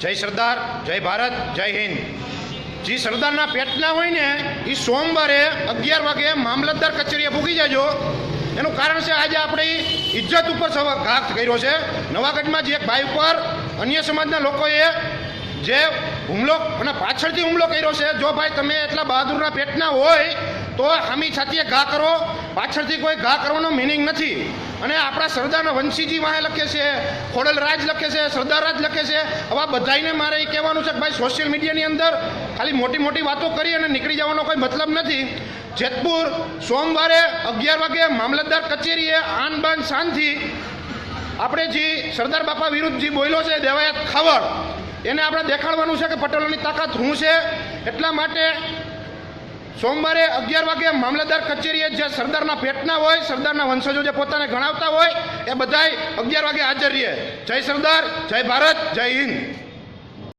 જય સરદાર, જય ભારત, જય હિન્દ. જે સરદારના પેટના હોય ને, એ સોમવારે અગિયાર વાગે મામલતદાર કચેરીએ ભૂકી જજો. એનું કારણ છે આજે આપણે ઇજ્જત ઉપર ઘાત કર્યો છે. નવાગઢમાં જે એક ભાઈ ઉપર અન્ય સમાજના લોકોએ જે હુમલો અને પાછળથી હુમલો કર્યો છે. જો ભાઈ તમે એટલા બહાદુરના પેટના હોય તો હામી છાતીએ ઘા કરો. પાછળથી કોઈ ઘા કરવાનો મિનિંગ નથી. અને આપણા સરદારના વંશીજી વાહે લખે છે, ખોડલ રાજ લખે છે, સરદાર રાજ લખે છે. આવા બધાને મારે એ કહેવાનું છે કે ભાઈ સોશિયલ મીડિયાની અંદર ખાલી મોટી મોટી વાતો કરી અને નીકળી જવાનો કોઈ મતલબ નથી. જેતપુર સોમવારે અગિયાર વાગે મામલતદાર કચેરીએ આન બાન શાનથી આપણે જે સરદાર બાપા વિરુદ્ધ જે બોલ્યો છે, દેવાયત ખાવડ, એને આપણે દેખાડવાનું છે કે પટેલોની તાકાત શું છે? એટલા માટે સોમવારે અગિયાર વાગે મામલતદાર કચેરીએ જે સરદારના પેટના હોય, સરદારના વંશજો જે પોતાને ગણાવતા હોય, એ બધાય અગિયાર વાગે હાજર રહીએ જય સરદાર, જય ભારત, જય હિન્દ.